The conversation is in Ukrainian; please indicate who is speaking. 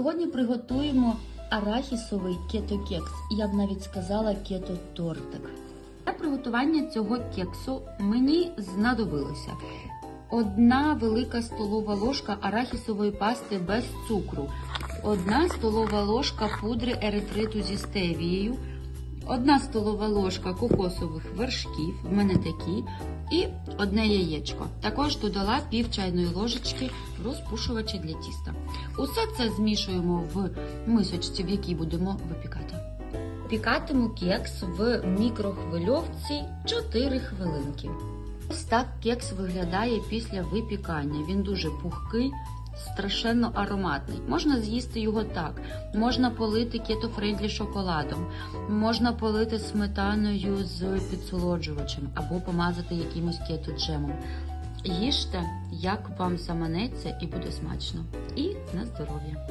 Speaker 1: Сьогодні приготуємо арахісовий кето-кекс. Я б навіть сказала кето-тортик. Для приготування цього кексу мені знадобилося одна велика столова ложка арахісової пасти без цукру, одна столова ложка пудри еритриту зі стевією, одна столова ложка кокосових вершків, в мене такі, і одне яєчко. Також додала пів чайної ложечки розпушувача для тіста. Усе це змішуємо в мисочці, в якій будемо випікати. Пікатиму кекс в мікрохвильовці 4 хвилинки. Ось так кекс виглядає після випікання. Він дуже пухкий, страшенно ароматний. Можна з'їсти його так, можна полити кето-френдлі шоколадом, можна полити сметаною з підсолоджувачем або помазати якимось кето-джемом. Їжте, як вам заманеться, і буде смачно. І на здоров'я!